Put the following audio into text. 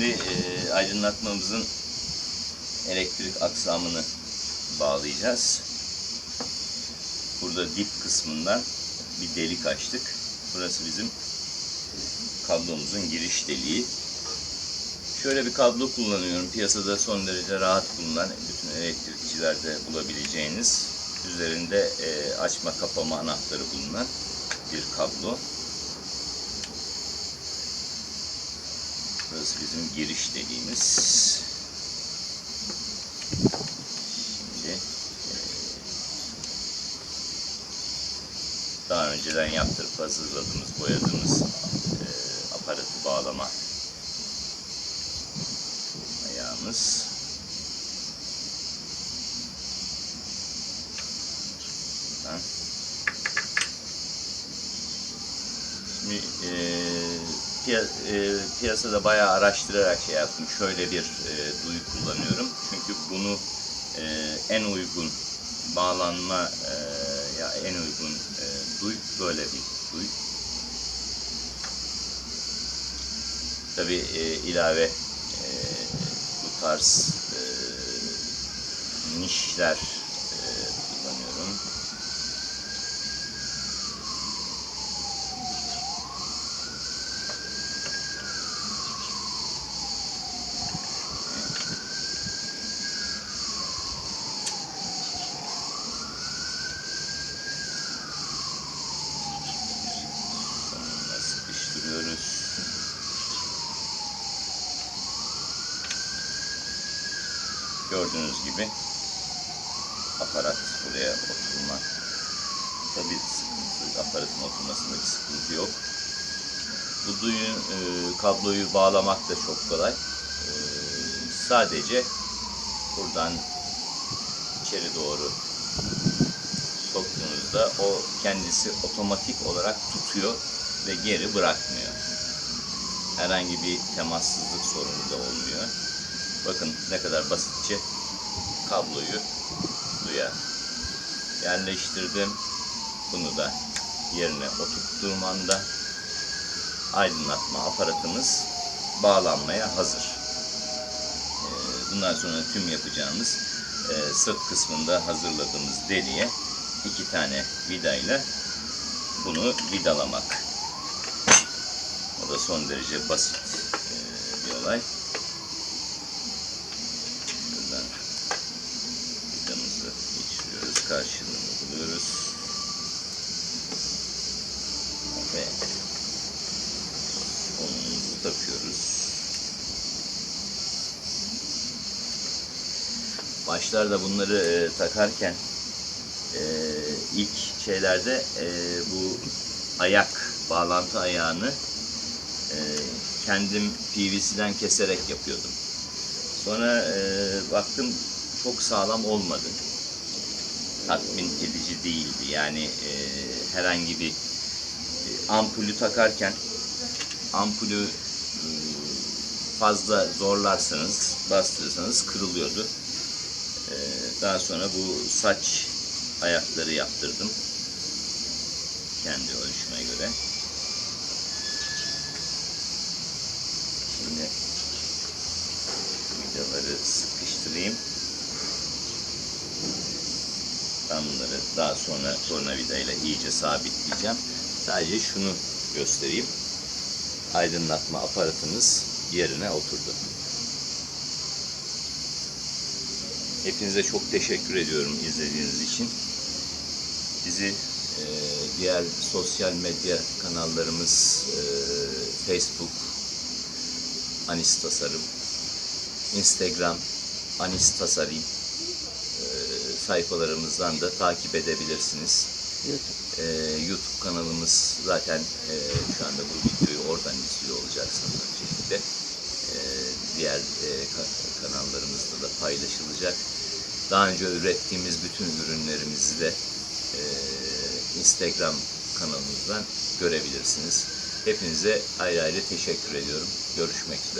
Şimdi e, aydınlatmamızın elektrik aksamını bağlayacağız. Burada dip kısmından bir delik açtık. Burası bizim kablomuzun giriş deliği. Şöyle bir kablo kullanıyorum. Piyasada son derece rahat bulunan, bütün elektrikçilerde bulabileceğiniz, üzerinde e, açma kapama anahtarı bulunan bir kablo. Burası bizim giriş deliğimiz. Şimdi e, daha önceden yaptırıp hazırladığımız, boyadığımız e, aparatı bağlama ayağımız. Buradan. Şimdi e, e, piyasada bayağı araştırarak şey yaptım. Şöyle bir e, duyu kullanıyorum. Çünkü bunu e, en uygun bağlanma e, ya en uygun e, duy böyle bir duy. Tabi e, ilave e, bu tarz e, nişler e, Gördüğünüz gibi aparat buraya oturma. Tabi aparatın oturmasında bir sıkıntı yok. Bu duyu, e, kabloyu bağlamak da çok kolay. E, sadece buradan içeri doğru soktuğunuzda o kendisi otomatik olarak tutuyor ve geri bırakmıyor. Herhangi bir temassızlık sorunu da olmuyor. Bakın ne kadar basitçe kabloyu duya yerleştirdim. Bunu da yerine oturttuğum anda aydınlatma aparatımız bağlanmaya hazır. Ee, Bundan sonra tüm yapacağımız e, sırt kısmında hazırladığımız deliğe iki tane vidayla bunu vidalamak. O da son derece basit e, bir olay. Karşılığını buluyoruz. Ve sonumuzu takıyoruz. Başlarda bunları e, takarken e, ilk şeylerde e, bu ayak, bağlantı ayağını e, kendim PVC'den keserek yapıyordum. Sonra e, baktım çok sağlam olmadı. Tatmin edici değildi. Yani e, herhangi bir e, ampulü takarken ampulü e, fazla zorlarsanız, bastırırsanız kırılıyordu. E, daha sonra bu saç ayakları yaptırdım. Kendi ölçüme göre. Şimdi vidaları sıkıştırayım. Ben bunları daha sonra tornavida ile iyice sabitleyeceğim. Sadece şunu göstereyim. Aydınlatma aparatımız yerine oturdu. Hepinize çok teşekkür ediyorum izlediğiniz için. Bizi e, diğer sosyal medya kanallarımız e, Facebook, Anis Tasarım, Instagram, Anis Tasarım sayfalarımızdan da takip edebilirsiniz. YouTube. E, YouTube kanalımız zaten e, şu anda bu videoyu oradan izliyor olacaksınız öncelikle. E, diğer e, ka- kanallarımızda da paylaşılacak. Daha önce ürettiğimiz bütün ürünlerimizi de e, Instagram kanalımızdan görebilirsiniz. Hepinize ayrı ayrı teşekkür ediyorum. Görüşmek üzere.